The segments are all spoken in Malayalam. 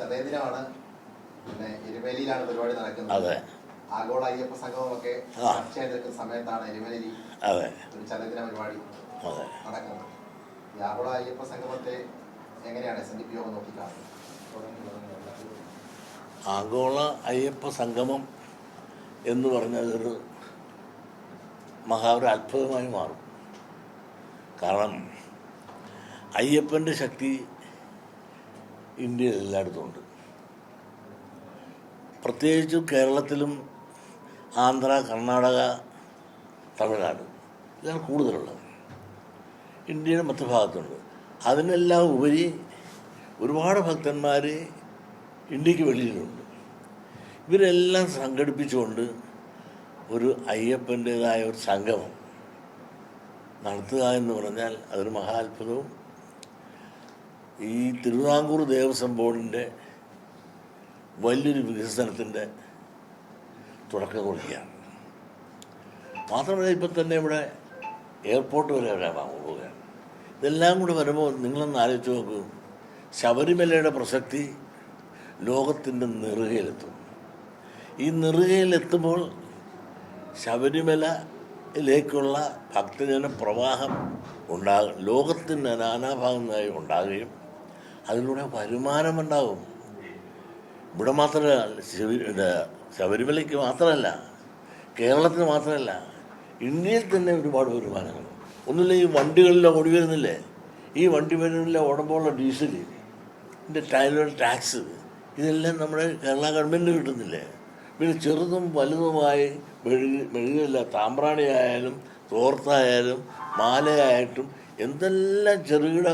ചതയദിനമാണ് പിന്നെ എരുമേലിയിലാണ് പരിപാടി നടക്കുന്നത്. അതെ. ആഗോള അയ്യപ്പ സംഗമമൊക്കെ ആ. ചർച്ച ചെയ്ത് സമയത്താണ് എരുമേലി അതെ. ഒരു ചതയദിന പരിപാടി അതെ. നടക്കുന്നത്. ഈ ആഗോള അയ്യപ്പ സംഗമത്തെ എങ്ങനെയാണ് എസ് എൻ ഡി പി യോഗം നോക്കിക്കാണുന്നത്? ആഗോള അയ്യപ്പ സംഗമം എന്ന് പറഞ്ഞതൊരു ഒരു മഹാ ഒരു അത്ഭുതമായി മാറും. കാരണം അയ്യപ്പന്റെ ശക്തി ഇന്ത്യയിൽ എല്ലായിടത്തും ഉണ്ട്. പ്രത്യേകിച്ച് കേരളത്തിലും ആന്ധ്ര കർണാടക തമിഴ്നാട് ഇതാണ് കൂടുതലുള്ളത്. ഇന്ത്യയുടെ മറ്റു ഭാഗത്തുണ്ട്. അതിനെല്ലാം ഉപരി ഒരുപാട് ഭക്തന്മാർ ഇന്ത്യയ്ക്ക് വെളിയിലുണ്ട്. ഇവരെല്ലാം സംഘടിപ്പിച്ചുകൊണ്ട് ഒരു അയ്യപ്പന്റേതായ ഒരു സംഗമം നടത്തുക എന്ന് പറഞ്ഞാൽ അതൊരു മഹാത്ഭുതവും ഈ തിരുവിതാംകൂർ ദേവസ്വം ബോർഡിന്റെ വലിയൊരു വികസനത്തിന്റെ തുടക്കം കുറിക്കുകയാണ്. മാത്രമല്ല ഇപ്പം തന്നെ ഇവിടെ എയർപോർട്ട് വരെ വരാൻ പോവുകയാണ്. ഇതെല്ലാം കൂടെ വരുമ്പോൾ നിങ്ങളൊന്ന് ആലോചിച്ച് നോക്കൂ. ശബരിമലയുടെ പ്രസക്തി ലോകത്തിന്റെ നെറുകയിലെത്തും. ഈ നെറുകയിലെത്തുമ്പോൾ ശബരിമലയിലേക്കുള്ള ഭക്തജന പ്രവാഹം ഉണ്ടാകും ലോകത്തിന്റെ നാനാഭാഗങ്ങളായി ഉണ്ടാകുകയും അതിലൂടെ വരുമാനമുണ്ടാകും. ഇവിടെ മാത്രമല്ല ശബരിമലയ്ക്ക് മാത്രമല്ല കേരളത്തിന് മാത്രമല്ല ഇന്ത്യയിൽ തന്നെ ഒരുപാട് വരുമാനങ്ങൾ. ഒന്നുമില്ല ഈ വണ്ടികളിലെ ഓടി വരുന്നില്ലേ? ഈ വണ്ടി വരുന്നില്ല ഓടുമ്പോഴുള്ള ഡീസൽ ഇതിന്റെ ടൈലർ ടാക്സ് ഇതെല്ലാം നമ്മുടെ കേരള ഗവൺമെന്റ് കിട്ടുന്നില്ലേ? പിന്നെ ചെറുതും വലുതുമായി മെഴുകി മെഴുകില്ല താമ്പ്രാണിയായാലും തോർത്തായാലും മാലയായിട്ടും എന്തെല്ലാം ചെറുകിട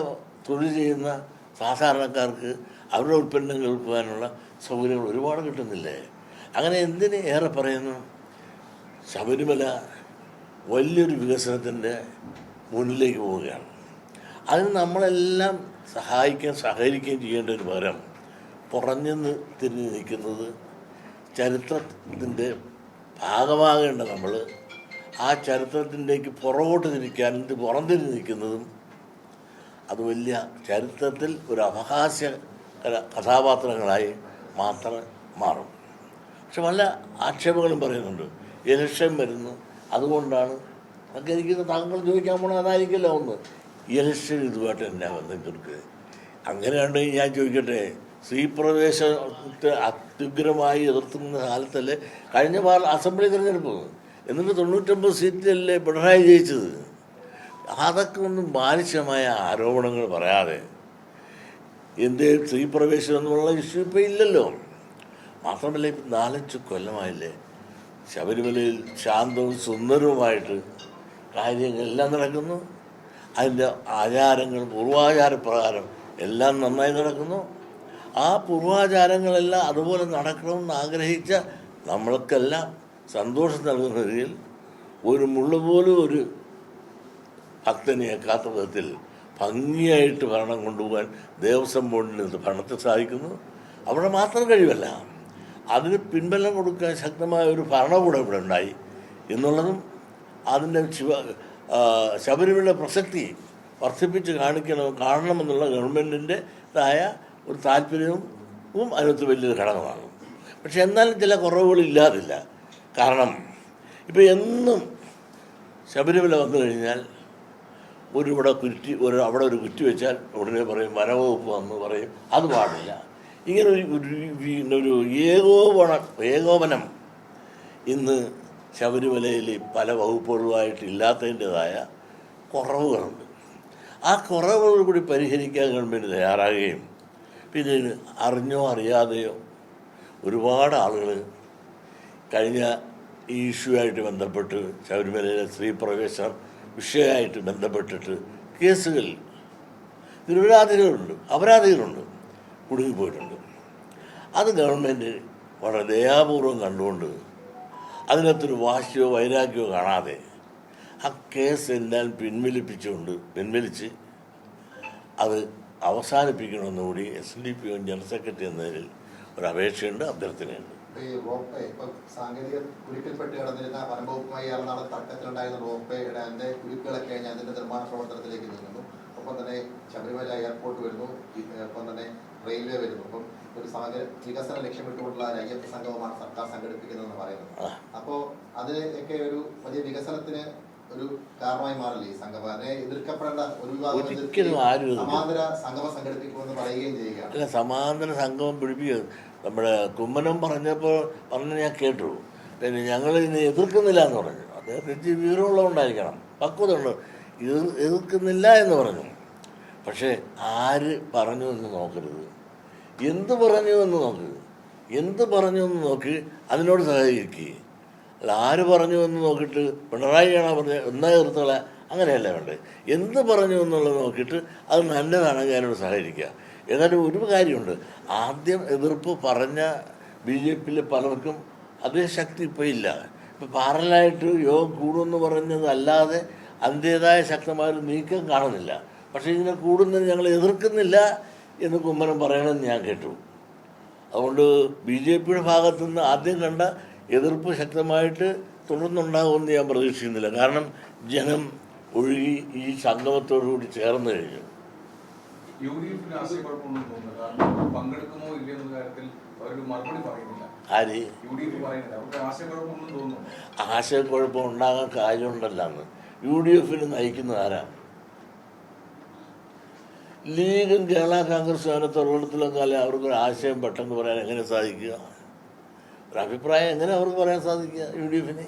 തൊഴിൽ ചെയ്യുന്ന സാധാരണക്കാർക്ക് അവരുടെ ഉൽപ്പന്നങ്ങൾ വിൽക്കുവാനുള്ള സൗകര്യങ്ങൾ ഒരുപാട് കിട്ടുന്നില്ലേ? അങ്ങനെ എന്തിന് ഏറെ പറയുന്നു? ശബരിമല വലിയൊരു വികസനത്തിന്റെ മുന്നിലേക്ക് പോവുകയാണ്. അതിന് നമ്മളെല്ലാം സഹായിക്കാൻ സഹകരിക്കുകയും ചെയ്യേണ്ടതിന് പകരം പുറഞ്ഞെന്ന് തിരിഞ്ഞ് നിൽക്കുന്നത് ചരിത്രത്തിന്റെ ഭാഗമാകേണ്ട നമ്മൾ ആ ചരിത്രത്തിന്റെക്ക് പുറകോട്ട് തിരിക്കാൻ പുറംതിരിഞ്ഞ് നിൽക്കുന്നതും അത് വലിയ ചരിത്രത്തിൽ ഒരു കല- കഥാപാത്രങ്ങളായി മാത്രം മാറും. പക്ഷെ പല ആക്ഷേപങ്ങളും പറയുന്നുണ്ട്. ഇലക്ഷൻ വരുന്നു. അതുകൊണ്ടാണ് അതൊക്കെ എനിക്ക് താങ്കൾ ചോദിക്കാൻ പോണത് അതായിരിക്കില്ല ഒന്ന്. ഇലക്ഷൻ ഇതുമായിട്ട് എന്നാ ബന്ധം തീർക്ക് അങ്ങനെയാണെങ്കിൽ ഞാൻ ചോദിക്കട്ടെ സ്ത്രീപ്രവേശത്തെ അത്യുഗ്രമായി എതിർത്തുന്ന കാലത്തല്ലേ കഴിഞ്ഞ പാർ അസംബ്ലി തിരഞ്ഞെടുപ്പ് എന്നിട്ട് തൊണ്ണൂറ്റൊമ്പത് സീറ്റിലല്ലേ പിണറായി ജയിച്ചത്? അതൊക്കെ ഒന്നും ബാലിശമായ ആരോപണങ്ങൾ പറയാതെ എന്തേ സ്ത്രീപ്രവേശനം എന്നുള്ള ഇഷ്യൂ ഇപ്പം ഇല്ലല്ലോ. മാത്രമല്ല ഇപ്പം നാലഞ്ച് കൊല്ലമായില്ലേ ശബരിമലയിൽ ശാന്തവും സുന്ദരവുമായിട്ട് കാര്യങ്ങളെല്ലാം നടക്കുന്നു. അതിന്റെ ആചാരങ്ങൾ പൂർവാചാര പ്രകാരം എല്ലാം നന്നായി നടക്കുന്നു. ആ പൂർവാചാരങ്ങളെല്ലാം അതുപോലെ നടക്കണമെന്ന് ആഗ്രഹിച്ച നമ്മൾക്കെല്ലാം സന്തോഷം നൽകുന്ന രീതിയിൽ ഒരു മുള്ളുപോലും ഒരു ഭക്തനെ ഏക്കാത്ത വിധത്തിൽ ഭംഗിയായിട്ട് ഭരണം കൊണ്ടുപോകാൻ ദേവസ്വം ബോർഡിൽ നിന്ന് ഭരണത്തിൽ സാധിക്കുന്നു. അവിടെ മാത്രം കഴിവല്ല അതിന് പിൻബലം കൊടുക്കാൻ ശക്തമായ ഒരു ഭരണകൂടം ഇവിടെ ഉണ്ടായി എന്നുള്ളതും അതിന്റെ ശിവ ശബരിമല പ്രസക്തി വർദ്ധിപ്പിച്ച് കാണിക്കണം കാണണമെന്നുള്ള ഗവൺമെന്റിന്റെതായ ഒരു താല്പര്യവും അതിനകത്ത് വലിയൊരു ഘടകമാണ്. പക്ഷെ എന്നാലും ചില കുറവുകളില്ലാതില്ല കാരണം ഇപ്പോൾ എന്നും ശബരിമല വന്നു കഴിഞ്ഞാൽ ഒരു ഇവിടെ കുറ്റി ഒരു അവിടെ ഒരു കുറ്റി വെച്ചാൽ ഉടനെ പറയും വനവകുപ്പ് വന്ന് പറയും അത് പാടില്ല. ഇങ്ങനെ ഒരു ഒരു- ഏകോപന ഏകോപനം ഇന്ന് ശബരിമലയിൽ പല വകുപ്പുകളുമായിട്ട് ഇല്ലാത്തതിന്റെതായ കുറവുകളുണ്ട്. ആ കുറവുകൾ കൂടി പരിഹരിക്കാൻ ഗവൺമെന്റ് തയ്യാറാകുകയും പിന്നെ അറിഞ്ഞോ അറിയാതെയോ ഒരുപാട് ആളുകൾ കഴിഞ്ഞ ഈ ഇഷ്യൂ ആയിട്ട് ബന്ധപ്പെട്ട് ശബരിമലയിലെ സ്ത്രീ പ്രവേശനം വിഷയമായിട്ട് ബന്ധപ്പെട്ടിട്ട് കേസുകൾ നിരപരാധികളുണ്ട് അപരാധികളുണ്ട് കുടുങ്ങിപ്പോയിട്ടുണ്ട്. അത് ഗവൺമെന്റ് വളരെ ദയാപൂർവം കണ്ടുകൊണ്ട് അതിനകത്തൊരു വാശിയോ വൈരാഗ്യമോ കാണാതെ ആ കേസ് എല്ലാം പിൻവലിപ്പിച്ചുകൊണ്ട് പിൻവലിച്ച് അത് അവസാനിപ്പിക്കണമെന്നുകൂടി S D P O general secretary എന്നതിൽ ഒരു അപേക്ഷയുണ്ട് അഭ്യർത്ഥനയുണ്ട് റോപ്പ് വേ ഇപ്പൊ സാങ്കേതിക കുരുക്കിൽപ്പെട്ട് കിടന്നിരുന്ന വനംവകുപ്പുമായി ഇയാൾ തർക്കത്തിലുണ്ടായിരുന്ന റോപ്പ് അതിന്റെ കുരുക്കുകളൊക്കെ കഴിഞ്ഞ് അതിന്റെ നിർമ്മാണ പ്രവർത്തനത്തിലേക്ക് നീങ്ങുന്നു. ഒപ്പം തന്നെ ശബരിമല എയർപോർട്ട് വരുന്നു. ഒപ്പം തന്നെ റെയിൽവേ വരുന്നു. അപ്പം ഒരു സമഗ്ര വികസനം ലക്ഷ്യമിട്ടുകൊണ്ടുള്ള രാജ്യത്തെ സംഗമമാണ് സർക്കാർ സംഘടിപ്പിക്കുന്നതെന്ന് പറയുന്നത്. ആ. അപ്പോ അതിനൊക്കെ ഒരു വലിയ വികസനത്തിന് ഒരു കാരണമായി മാറില്ലേ? അതിനെ എതിർക്കപ്പെടേണ്ട ഒരു വിഭാഗം ഒരിക്കലും എതിർക്കുകയും ആരും സമാന്തര സംഗമം സംഘടിപ്പിക്കുമെന്ന് പറയുകയും ചെയ്യുക. അല്ല സമാന്തര സംഗമം പിടിപ്പിക്കുക. നമ്മുടെ കുമ്മനം പറഞ്ഞപ്പോൾ പറഞ്ഞ ഞാൻ കേട്ടു. പിന്നെ ഞങ്ങൾ ഇതിനെ എതിർക്കുന്നില്ല എന്ന് പറഞ്ഞു. അദ്ദേഹത്തിന് വിവരമുള്ളതുകൊണ്ടായിരിക്കണം. പക്വത ഉണ്ട് ഇത് എതിർക്കുന്നില്ല എന്ന് പറഞ്ഞു. പക്ഷേ ആര് പറഞ്ഞു എന്ന് നോക്കരുത്. എന്ത് പറഞ്ഞു എന്ന് നോക്കരുത് എന്ത് പറഞ്ഞു എന്ന് നോക്കി അതിനോട് സഹകരിക്കുക അല്ല ആര് പറഞ്ഞു എന്ന് നോക്കിയിട്ട് പിണറായിയാണോ പറഞ്ഞത്? എന്നാ എതിർത്തോളെ അങ്ങനെയല്ല വേണ്ടത്. എന്ത് പറഞ്ഞു എന്നുള്ളത് നോക്കിയിട്ട് അത് നല്ലതാണെങ്കിൽ അതിനോട് സഹകരിക്കുക. എന്നാലും ഒരു കാര്യമുണ്ട്. ആദ്യം എതിർപ്പ് പറഞ്ഞ ബി ജെ പിയിലെ പലർക്കും അതേ ശക്തി ഇപ്പോൾ ഇല്ല. ഇപ്പം പാറലായിട്ട് യോഗം കൂടുമെന്ന് പറഞ്ഞതല്ലാതെ അതിന്റേതായ ശക്തമായ ഒരു നീക്കം കാണുന്നില്ല. പക്ഷേ ഇതിനെ കൂടുന്നതിന് ഞങ്ങൾ എതിർക്കുന്നില്ല എന്ന് കുമ്മനം പറയണമെന്ന് ഞാൻ കേട്ടു. അതുകൊണ്ട് ബി ജെ പിയുടെ ഭാഗത്തുനിന്ന് ആദ്യം കണ്ട എതിർപ്പ് ശക്തമായിട്ട് തുടർന്നുണ്ടാകുമെന്ന് ഞാൻ പ്രതീക്ഷിക്കുന്നില്ല. കാരണം ജനം ഒഴുകി ഈ സംഗമത്തോടുകൂടി ചേർന്ന് കഴിഞ്ഞു. ആര്? ആശയക്കുഴപ്പം ഉണ്ടാകാൻ കാര്യമുണ്ടല്ലെന്ന്. യു ഡി എഫിന് നയിക്കുന്നത് ആരാ? ലീഗും കേരള കോൺഗ്രസ് തൊഴിലെടുത്തിലൊക്കെ അല്ലെ അവർക്കൊരു ആശയം പെട്ടെന്ന് പറയാൻ എങ്ങനെ സാധിക്കുക? ഒരു അഭിപ്രായം എങ്ങനെ അവർക്ക് പറയാൻ സാധിക്കുക യു ഡി എഫിന്?